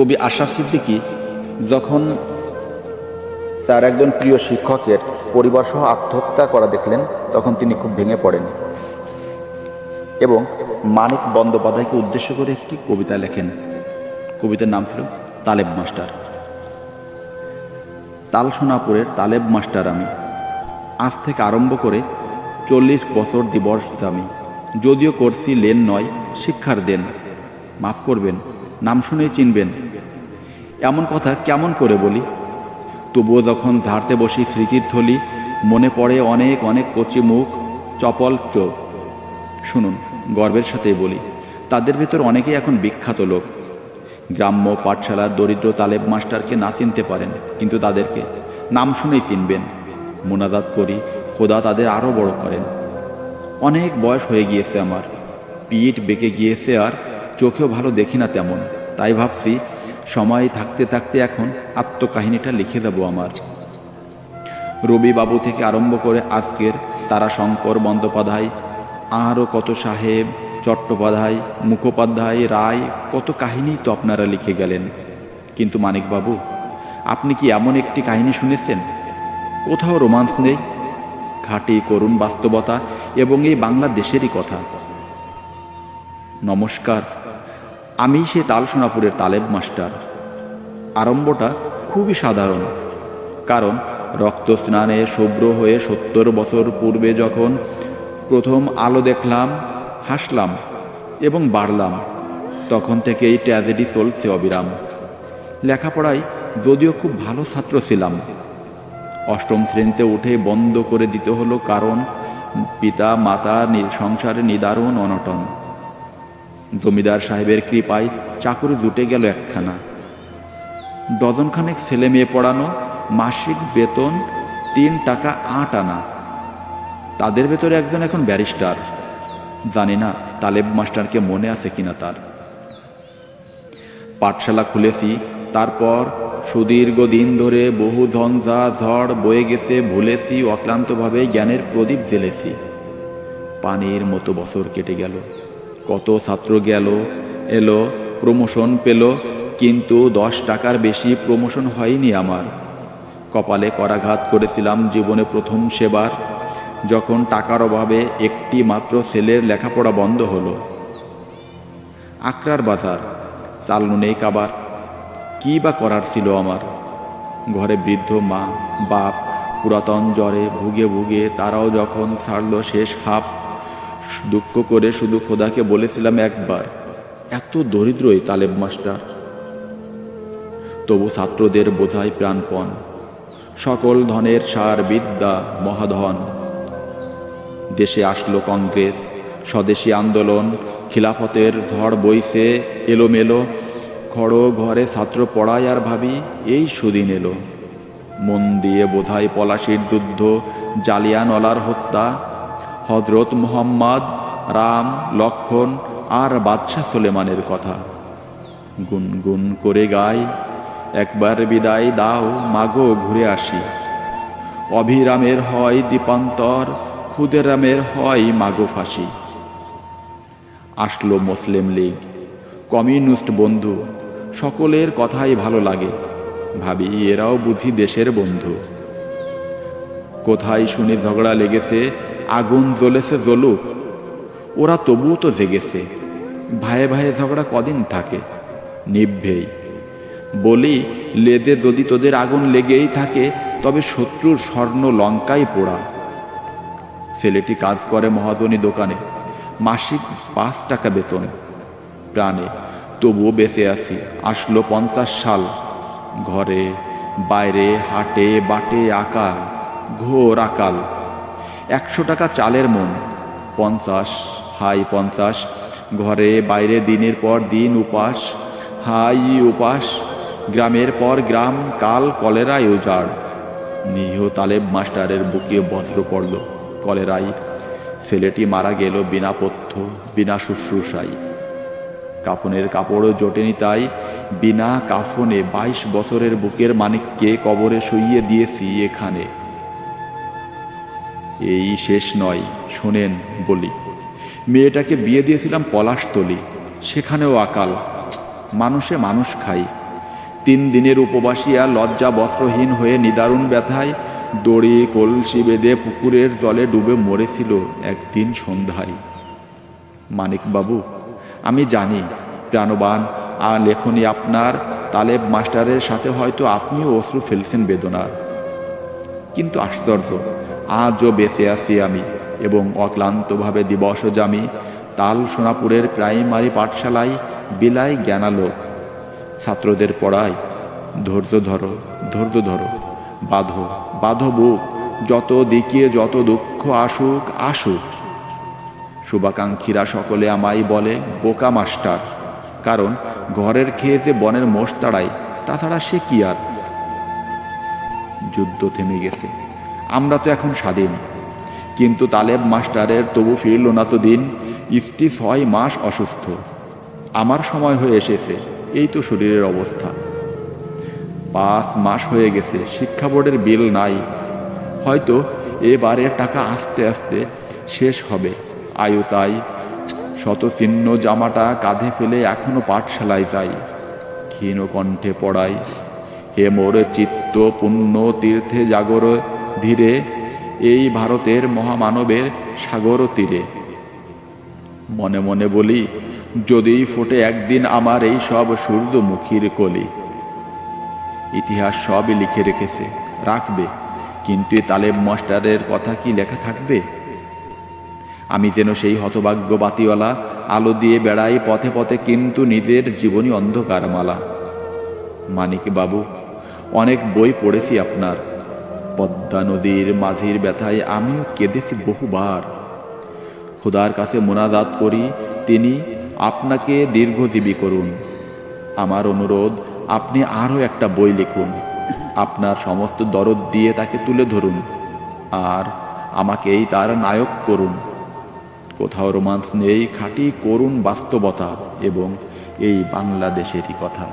কবি আশরাফ সিদ্দিকী যখন তার একজন প্রিয় শিক্ষকের পরিবার সহ আত্মহত্যা করা দেখলেন, তখন তিনি খুব ভেঙে পড়েন এবং মানিক বন্দ্যোপাধ্যায়কে উদ্দেশ্য করে একটি কবিতা লেখেন। কবিতার নাম ছিল তালেব মাস্টার। তাল সোনাপুরের তালেব মাস্টার আমি। আজ থেকে আরম্ভ করে চল্লিশ বছর দিবস আমি। যদিও করছি লেন নয়, শিক্ষার দেন। মাফ করবেন, নাম শুনেই চিনবেন। এমন কথা কেমন করে বলি? তবুও যখন ঝাড়তে বসি স্মৃতির থলি, মনে পড়ে অনেক অনেক কচি মুখ, চপল চোখ। শুনুন, গর্বের সাথেই বলি, তাদের ভেতর অনেকেই এখন বিখ্যাত লোক। গ্রাম্য পাঠশালার দরিদ্র তালেব মাস্টারকে না চিনতে পারেন, কিন্তু তাদেরকে। নাম শুনেই চিনবেন। মোনাজাত করি, খোদা তাদের আরও বড় করেন। অনেক বয়স হয়ে গিয়েছে আমার। পিঠ বেঁকে গিয়েছে আর চোখেও ভালো দেখি না তেমন। তাই ভাবছি সময় থাকতে থাকতে এখন আত্মকাহিনীটা লিখে দেব আমার। রবিবাবু থেকে আরম্ভ করে আজকের তারা শঙ্কর বন্দ্যোপাধ্যায়, আরও কত সাহেব, চট্টোপাধ্যায়, মুখোপাধ্যায়, রায়, কত কাহিনী তো আপনারা লিখে গেলেন। কিন্তু মানিকবাবু, আপনি কি এমন একটি কাহিনী শুনেছেন? কোথাও রোমান্স নেই? খাঁটি করুণ বাস্তবতা এবং এই বাংলাদেশেরই কথা। নমস্কার। আমি সে তাল সোনাপুরের তালেব মাস্টার। আরম্ভটা খুবই সাধারণ, কারণ রক্ত স্নানে শুভ্র হয়ে সত্তর বছর পূর্বে যখন প্রথম আলো দেখলাম, হাসলাম এবং বাড়লাম, তখন থেকে এই ট্র্যাজেডি চলছে অবিরাম। লেখাপড়ায় যদিও খুব ভালো ছাত্র ছিলাম। অষ্টম শ্রেণীতে উঠে বন্ধ করে দিতে হলো কারণ পিতা মাতা সংসারে নিদারুণ অনটন। জমিদার সাহেবের কৃপায় চাকরি জুটে গেল একখানা। ডজনখানেক ছেলে মেয়ে পড়ানো, মাসিক বেতন তিন টাকা আট আনা। তাদের ভেতরে একজন এখন ব্যারিস্টার। জানি না তালেব মাস্টারকে মনে আছে কিনা তার। পাঠশালা খুলেছি, তারপর সুদীর্ঘ দিন ধরে বহু ঝঞ্ঝা ঝড় বয়ে গেছে, ভুলেছি, অক্লান্তভাবে জ্ঞানের প্রদীপ জ্বেলেছি। পানির মতো বছর কেটে গেল। কত ছাত্র গেল, এলো প্রমোশন পেল, কিন্তু দশ টাকার বেশি প্রমোশন হয়নি আমার। কপালে করাঘাত করেছিলাম জীবনে প্রথম সেবার, যখন টাকার অভাবে একটি মাত্র ছেলের লেখাপড়া বন্ধ হলো। আকরার বাজার চাল নেই কাবার, কী বা করার ছিল আমার? ঘরে বৃদ্ধ মা, বাপ, পুরাতন জ্বরে ভুগে ভুগে তারাও যখন ছাড়লো শেষ হাফ দুঃখ করে শুধু খোদাকে বলেছিলাম একবার, এত দরিদ্রই তালেব মাস্টার। তবু ছাত্রদের বোঝায় প্রাণপণ, সকল ধনের সার বিদ্যা, মহাধন। দেশে আসলো কংগ্রেস, স্বদেশী আন্দোলন, খিলাফতের ঝড় বইছে, এলোমেলো। খড় ঘরে ছাত্র পড়ায় আর ভাবি, এই সুদিন এলো। মন দিয়ে বোঝায় পলাশির যুদ্ধ জালিয়ানলার হত্যা। হজরত মুহাম্মদ, রাম, লক্ষণ আর বাদশাহ সুলেমানের কথা। গুনগুন করে গাই, একবার বিদায় দাও, মাগো ঘুরে আসি। অভিরামের হয় দীপান্তর, ক্ষুদেরামের হয় মাগো ফাঁসি। আসলো মুসলিম লীগ, কমিউনিস্ট বন্ধু, সকলের কথাই ভালো লাগে, ভাবি এরাও বুঝি দেশের বন্ধু। কোথায় শুনে ঝগড়া লেগেছে আগুন জ্বলেছে, জ্বলুক। ওরা তবুও তো জেগেছে। ভাইয়ে ভাইয়ে ঝগড়া কদিন থাকে? নিভেই। বলি, লেজে যদি তোদের আগুন লেগেই থাকে, তবে শত্রুর স্বর্ণ লঙ্কায় পোড়া। ছেলেটি কাজ করে মহাজনী দোকানে। মাসিক পাঁচ টাকা বেতন। প্রাণে, তবুও বেঁচে আছি। আসলো পঞ্চাশ সাল। ঘরে, বাইরে, হাটে, বাটে, আকাল, ঘোর আকাল। একশো টাকা চালের মন পঞ্চাশ, হাই পঞ্চাশ, ঘরে বাইরে দিনের পর দিন উপাস, হাই উপাস, গ্রামের পর গ্রাম, কাল কলেরায় উজাড় নিহ তালেব মাস্টারের বুকে বজ্র পড়ল কলেরাই। ছেলেটি মারা গেল বিনা পথ্য, বিনা শুশ্রূষায়। কাফনের কাপড়ও জোটেনি তাই বিনা কাফনে বাইশ বছরের বুকের মানিককে কবরে শুইয়ে দিয়েছি এখানে। এই শেষ নয়, শোনেন বলি। মেয়েটাকে বিয়ে দিয়েছিলাম পলাশতলি সেখানেও আকাল। মানুষে মানুষ খাই তিন দিনের উপবাসিয়া লজ্জা বস্ত্রহীন হয়ে নিদারুণ ব্যথায় দড়ি, কলসি বেঁধে পুকুরের জলে ডুবে মরেছিল একদিন সন্ধ্যায়। মানিকবাবু, আমি জানি, প্রাণবান আর লেখনী আপনার, তালেব মাস্টারের সাথে হয়তো আপনিও অশ্রু ফেলছেন বেদনার। কিন্তু আশ্চর্য আজও বেঁচে আছি আমি এবং অক্লান্তভাবে দিবস জামি। তাল সোনাপুরের প্রাইমারি পাঠশালায় বিলাই জ্ঞানালো ছাত্রদের পড়ায়, ধৈর্য ধরো ধৈর্য ধরো, বাঁধো বাঁধো বুক, যত দিকে যত দুঃখ আসুক আসুক। শুভাকাঙ্ক্ষীরা সকলে আমায় বলে, বোকা মাস্টার, কারণ ঘরের খেয়ে যে বনের মোষ তাড়ায়, তাছাড়া সে কি আর? যুদ্ধ থেমে গেছে। আমরা তো এখন স্বাধীন। কিন্তু তালেব মাস্টারের তবু ফিরল না তো দিন স্ত্রী ছয় মাস অসুস্থ। আমার সময় হয়ে এসেছে, এই তো শরীরের অবস্থা। পাঁচ মাস হয়ে গেছে, শিক্ষা বোর্ডের বিল নাই। হয়তো এবারে টাকা আস্তে আস্তে শেষ হবে। আয়ু তাই শতচিহ্ন জামাটা কাঁধে ফেলে এখনও পাঠশালায় যাই। ক্ষীণ কণ্ঠে পড়াই, হে মোর চিত্ত পুণ্য তীর্থে জাগর ধীরে এই ভারতের মহামানবের সাগর তীরে। মনে মনে বলি, যদি ফোটে একদিন আমার এই সব সূর্যমুখীর কলি। ইতিহাস সবই লিখে রেখেছে, রাখবে। কিন্তু তালেব মাস্টারের কথা কি লেখা থাকবে? আমি যেন সেই হতভাগ্য বাতিওয়ালা আলো দিয়ে বেড়াই পথে পথে কিন্তু নিজের জীবনী অন্ধকার মালা মানিক বাবু অনেক বই পড়েছি আপনার। পদ্মা নদীর মাঝির ব্যথায় আমিও কেঁদেছি বহুবার। খোদার কাছে মোনাজাত করি, তিনি আপনাকে দীর্ঘজীবী করুন। আমার অনুরোধ, আপনি আরও একটা বই লিখুন। আপনার সমস্ত দরদ দিয়ে তাকে তুলে ধরুন আর আমাকেই তার নায়ক করুন। কোথাও রোমান্স নেই, খাঁটি করুণ বাস্তবতা এবং এই বাংলাদেশেরই কথা।